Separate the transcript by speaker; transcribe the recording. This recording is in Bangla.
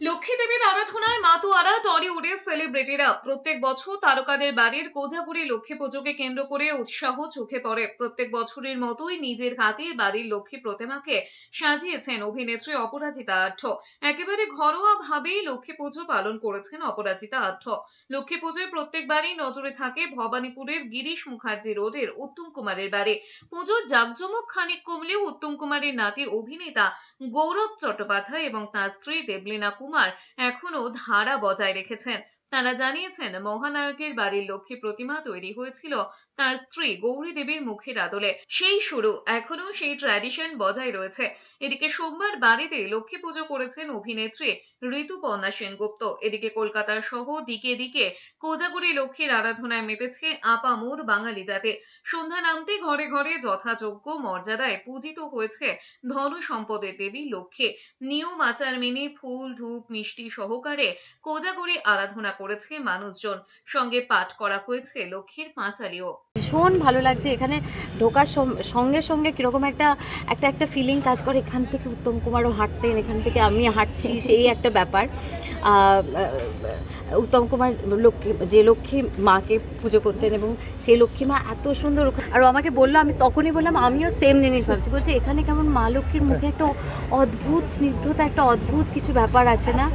Speaker 1: লক্ষ্মী দেবীর আরাধনায় মাতোয়ারা টলিউডের সেলিব্রিটিরা। প্রত্যেক বছর তারকাদের বাড়ির কোজাগুড়ি লক্ষ্মী পুজোকে কেন্দ্র করে উৎসাহ চোখে পড়ে। প্রত্যেক বছরের মতোই নিজের হাতের বাড়ির লক্ষ্মী প্রতিমাকে সাজিয়েছেন অভিনেত্রী অপরাজিতা আঢ্য একেবারে ঘরোয়া ভাবেই লক্ষ্মী পুজো পালন করেছেন অপরাজিতা আঢ্য লক্ষ্মী পুজোয় প্রত্যেকবারই নজরে থাকে ভবানীপুরের গিরিশ মুখার্জি রোডের উত্তম কুমারের বাড়ি। পুজোর জাঁকজমক খানিক কমলেও উত্তম কুমারের নাতি অভিনেতা গৌরব চট্টোপাধ্যায় এবং তার স্ত্রী দেবলীনা কুমার এখনও ধারা বজায় রেখেছেন। তারা জানিয়েছেন, মহানায়কের বাড়ির লক্ষ্মী প্রতিমা তৈরি হয়েছিল তার স্ত্রী গৌরী দেবীর মুখের আদলে। সেই শুরু, এখনও সেই ট্র্যাডিশন বজায় রয়েছে। এদিকে সোমবার বাড়িতে লক্ষ্মী পুজো করেছেন অভিনেত্রী ঋতুপর্ণা সেনগুপ্ত। এদিকে কলকাতা সহ দিকে দিকে কোজাগুড়ি লক্ষ্মীর আরাধনায় মেতেছে আপামোর বাঙালি জাতি। সন্ধ্যা নামতে ঘরে ঘরে যথাযোগ্য মর্যাদায় পূজিত হয়েছে ধন সম্পদের দেবী লক্ষ্মী। নিয়ম, আচার, মেনে ফুল, ধূপ, মিষ্টি সহকারে কোজাগরি আরাধনা করেছে মানুষজন। সঙ্গে পাঠ করা হয়েছে লক্ষ্মীর পাঁচালিও।
Speaker 2: ভীষণ ভালো লাগছে। এখানে ঢোকার সঙ্গে সঙ্গে কীরকম একটা একটা একটা ফিলিং কাজ করে। এখান থেকে উত্তম কুমারও হাঁটতেন, এখান থেকে আমি হাঁটছি, সেই একটা ব্যাপার। উত্তম কুমার লক্ষ্মী, যে লক্ষ্মী মাকে পুজো করতেন এবং সেই লক্ষ্মী মা এত সুন্দর আর আমাকে বলল, আমি তখনই বললাম, আমিও সেম জিনিস ভাবছি। বলছি, এখানে কেমন মা লক্ষ্মীর মুখে একটা অদ্ভুত স্নিগ্ধতা, একটা অদ্ভুত কিছু ব্যাপার আছে না?